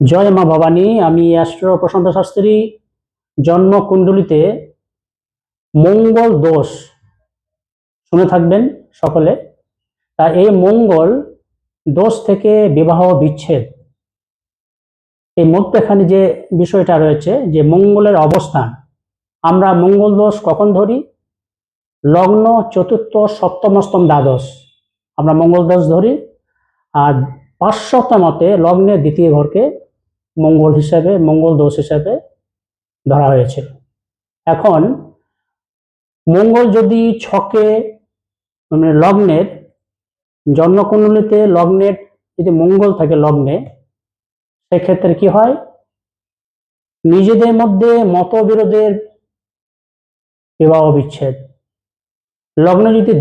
জয় মা ভবানী, আমি অ্যাস্ট্রো প্রশান্ত শাস্ত্রী। জন্ম কুণ্ডলিতে মঙ্গল দোষ। শুনে থাকবেন সকলে। তা এই মঙ্গল দোষ থেকে বিবাহ বিচ্ছেদ। এই মধ্যখানে যে বিষয়টা রয়েছে, যে মঙ্গলের অবস্থান, আমরা মঙ্গল দোষ কখন ধরি? লগ্ন, চতুর্থ সপ্তমস্তম দ্বাদশ। আমরা মঙ্গল দোষ ধরি। আর পাশ্চাত্য মতে লগ্নের দ্বিতীয় ঘরকে মঙ্গল হিসাবে, মঙ্গল দোষ হিসাবে ধরা হয়েছে। এখন, মঙ্গল যদি ছকে মানে লগ্নের, জন্মকুণ্ডলিতে লগ্নের যদি মঙ্গল থাকে লগ্নে, সেক্ষেত্রে কি হয়? নিজেদের মধ্যে মতবিরোধের বিবাহ বিচ্ছেদ। লগ্ন যদি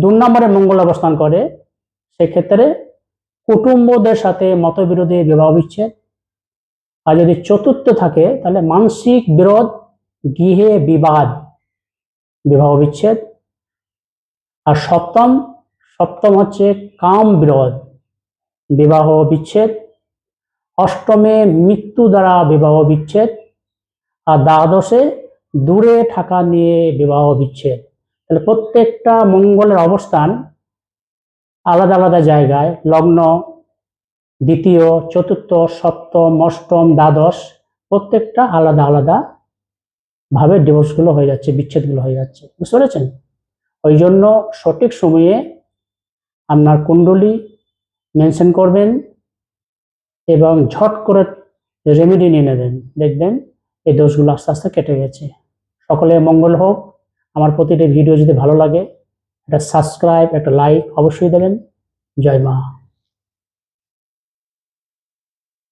দু নম্বরে মঙ্গল অবস্থান করে, সেক্ষেত্রে কুটুম্বদের সাথে মতবিরোধী বিবাহ বিচ্ছেদ। আর যদি চতুর্থ থাকে, তাহলে মানসিক বিরোধ, গৃহে বিবাদ, বিবাহ বিচ্ছেদ। আর সপ্তম সপ্তম হচ্ছে কাম বিরোধ, বিবাহ বিচ্ছেদ। অষ্টমে মৃত্যু দ্বারা বিবাহ বিচ্ছেদ। আর দ্বাদশে দূরে থাকা নিয়ে বিবাহ বিচ্ছেদ। তাহলে প্রত্যেকটা মঙ্গলের অবস্থান আলাদা আলাদা জায়গায়, লগ্ন দ্বিতীয়, চতুর্থ, সপ্তম, অষ্টম, দ্বাদশ প্রত্যেকটা আলাদা আলাদা ভাবে ডিভোর্সগুলো হয়ে যাচ্ছে, বিচ্ছেদগুলো হয়ে যাচ্ছে। বুঝতে পেরেছেন? ওই জন্য সঠিক সময়ে আপনার কুণ্ডলী মেনশন করবেন এবং ঝট করে রেমেডি নিয়ে নেবেন। দেখবেন এই দোষগুলো আস্তে আস্তে কেটে গেছে। সকলে মঙ্গল হোক। আমার প্রতিটি ভিডিও যদি ভালো লাগে, একটা সাবস্ক্রাইব একটা লাইক অবশ্যই দেবেন। জয় মা।